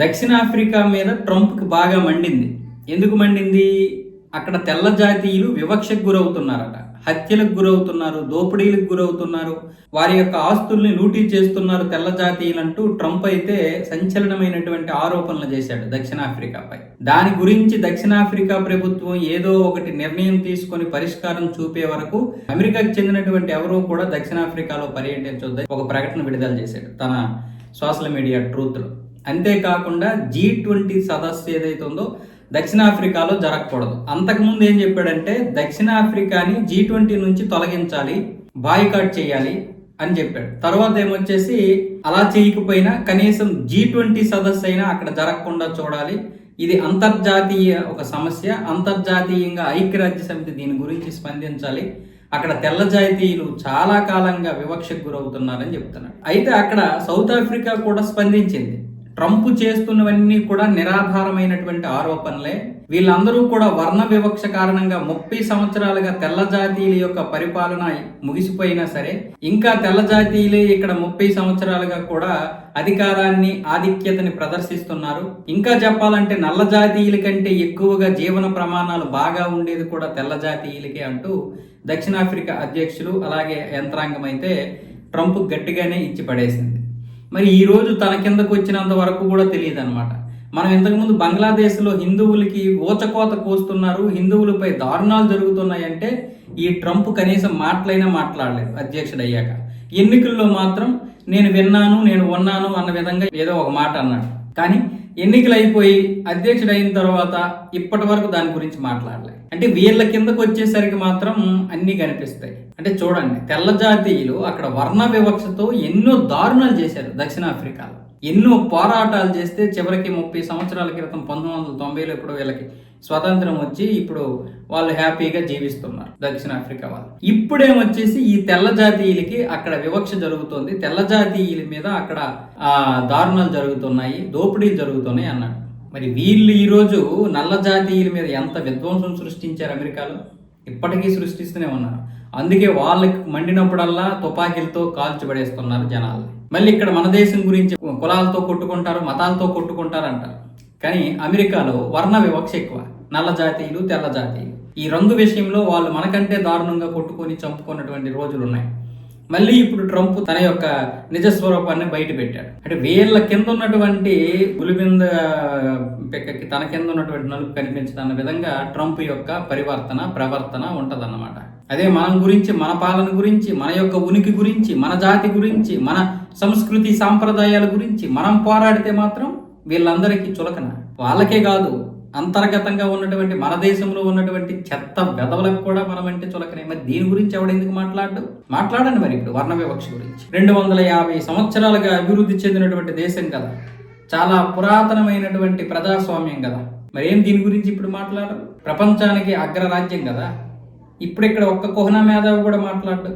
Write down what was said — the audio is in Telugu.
దక్షిణాఫ్రికా మీద ట్రంప్కి బాగా మండింది. ఎందుకు మండింది? అక్కడ తెల్ల జాతీయులు వివక్షకు గురవుతున్నారట. హత్యలకు గురవుతున్నారు దోపిడీలకు గురవుతున్నారు. వారి యొక్క ఆస్తుల్ని లూటీ చేస్తున్నారు తెల్ల జాతీయులంటూ ట్రంప్ అయితే సంచలనమైనటువంటి ఆరోపణలు చేశాడు దక్షిణాఫ్రికాపై. దాని గురించి దక్షిణాఫ్రికా ప్రభుత్వం ఏదో ఒకటి నిర్ణయం తీసుకొని పరిష్కారం చూపే వరకు అమెరికాకు చెందినటువంటి ఎవరూ కూడా దక్షిణాఫ్రికాలో పర్యటించొద్దని ఒక ప్రకటన విడుదల చేశాడు తన సోషల్ మీడియా ట్రూత్లో. అంతేకాకుండా జీ ట్వంటీ సదస్సు ఏదైతే ఉందో దక్షిణాఫ్రికాలో జరగకూడదు. అంతకుముందు ఏం చెప్పాడంటే దక్షిణాఫ్రికాని జీ ట్వంటీ నుంచి తొలగించాలి బాయ్కాట్ చేయాలి అని చెప్పాడు. తర్వాత ఏమొచ్చేసి అలా చేయకపోయినా కనీసం జీ ట్వంటీ సదస్సు అయినా అక్కడ జరగకుండా చూడాలి. ఇది అంతర్జాతీయ ఒక సమస్య. అంతర్జాతీయంగా ఐక్యరాజ్య సమితి దీని గురించి స్పందించాలి. అక్కడ తెల్ల జాతీయులు చాలా కాలంగా వివక్షకు గురవుతున్నారని చెప్తున్నాడు. అయితే అక్కడ సౌత్ ఆఫ్రికా కూడా స్పందించింది. ట్రంప్ చేస్తున్నవన్నీ కూడా నిరాధారమైనటువంటి ఆరోపణలే. వీళ్ళందరూ కూడా వర్ణ వివక్ష కారణంగా ముప్పై సంవత్సరాలుగా తెల్ల జాతీయుల యొక్క పరిపాలన ముగిసిపోయినా సరే ఇంకా తెల్ల జాతీయులే ఇక్కడ ముప్పై సంవత్సరాలుగా కూడా అధికారాన్ని ఆధిక్యతని ప్రదర్శిస్తున్నారు. ఇంకా చెప్పాలంటే నల్ల జాతీయుల కంటే ఎక్కువగా జీవన ప్రమాణాలు బాగా ఉండేది కూడా తెల్ల జాతీయులకే అంటూ దక్షిణాఫ్రికా అధ్యక్షులు అలాగే యంత్రాంగం అయితే ట్రంప్ గట్టిగానే ఇచ్చి పడేసింది మరి ఈరోజు తన కిందకు వచ్చినంత వరకు కూడా తెలియదు అనమాట మనం ఇంతకుముందు బంగ్లాదేశ్లో హిందువులకి ఊచకోత కోస్తున్నారు హిందువులపై దారుణాలు జరుగుతున్నాయంటే ఈ ట్రంప్ కనీసం మాటలైనా మాట్లాడలేదు అధ్యక్షుడు అయ్యాక ఎన్నికల్లో మాత్రం నేను విన్నాను నేను ఉన్నాను అన్న విధంగా ఏదో ఒక మాట అన్నాడు. కానీ ఎన్నికలు అయిపోయి అధ్యక్షుడు అయిన తర్వాత ఇప్పటి వరకు దాని గురించి మాట్లాడలే. అంటే వీళ్ళ కిందకు వచ్చేసరికి మాత్రం అన్నీ కనిపిస్తాయి. అంటే చూడండి తెల్ల జాతీయులు అక్కడ వర్ణ వివక్షతో ఎన్నో దారుణాలు చేశారు దక్షిణాఫ్రికాలో. ఎన్నో పోరాటాలు చేస్తే చివరికి ముప్పై సంవత్సరాల క్రితం పంతొమ్మిది వందల తొంభైలో ఇప్పుడు వీళ్ళకి స్వతంత్రం వచ్చి ఇప్పుడు వాళ్ళు హ్యాపీగా జీవిస్తున్నారు దక్షిణాఫ్రికా వాళ్ళు. ఇప్పుడేమొచ్చేసి ఈ తెల్ల జాతీయులకి అక్కడ వివక్ష జరుగుతోంది. తెల్ల జాతీయుల మీద అక్కడ ఆ దారుణాలు జరుగుతున్నాయి దోపిడీలు జరుగుతున్నాయి అన్నాడు. మరి వీళ్ళు ఈరోజు నల్ల జాతీయుల మీద ఎంత విధ్వంసం సృష్టించారు అమెరికాలో? ఇప్పటికీ సృష్టిస్తూనే ఉన్నారు. అందుకే వాళ్ళకి మండినప్పుడల్లా తుపాకీలతో కాల్చిపడేస్తున్నారు జనాలు మళ్ళీ ఇక్కడ మన దేశం గురించి కులాలతో కొట్టుకుంటారు మతాలతో కొట్టుకుంటారు అంటారు కానీ అమెరికాలో వర్ణ వివక్ష ఎక్కువ. నల్ల జాతీయులు తెల్ల జాతీయులు. ఈ రంగు విషయంలో వాళ్ళు మనకంటే దారుణంగా కొట్టుకొని చంపుకున్నటువంటి రోజులు ఉన్నాయి మళ్ళీ ఇప్పుడు ట్రంప్ తన యొక్క నిజ స్వరూపాన్ని బయట పెట్టాడు. అంటే వీళ్ళ కింద ఉన్నటువంటి ఉలిబింద పెక్కకి తన కింద ఉన్నటువంటి నలుపు కనిపించదన్న విధంగా ట్రంప్ యొక్క పరివర్తన ప్రవర్తన ఉంటదన్నమాట. అదే మన గురించి మన పాలన గురించి మన యొక్క ఉనికి గురించి మన జాతి గురించి మన సంస్కృతి సాంప్రదాయాల గురించి మనం పోరాడితే మాత్రం వీళ్ళందరికీ చులకన. వాళ్ళకే కాదు అంతర్గతంగా ఉన్నటువంటి మన దేశంలో ఉన్నటువంటి చెత్త వెదవలకు కూడా మనం అంటే చులకనే. మరి దీని గురించి ఎవడెందుకు మాట్లాడు? మాట్లాడండి మరి ఇప్పుడు వర్ణ వివక్ష గురించి. రెండు వందల యాభై సంవత్సరాలుగా అభివృద్ధి చెందినటువంటి దేశం కదా. చాలా పురాతనమైనటువంటి ప్రజాస్వామ్యం కదా. మరి ఏం దీని గురించి ఇప్పుడు మాట్లాడరు? ప్రపంచానికి అగ్రరాజ్యం కదా. ఇప్పుడు ఇక్కడ ఒక్క కుహనా మేధావి కూడా మాట్లాడు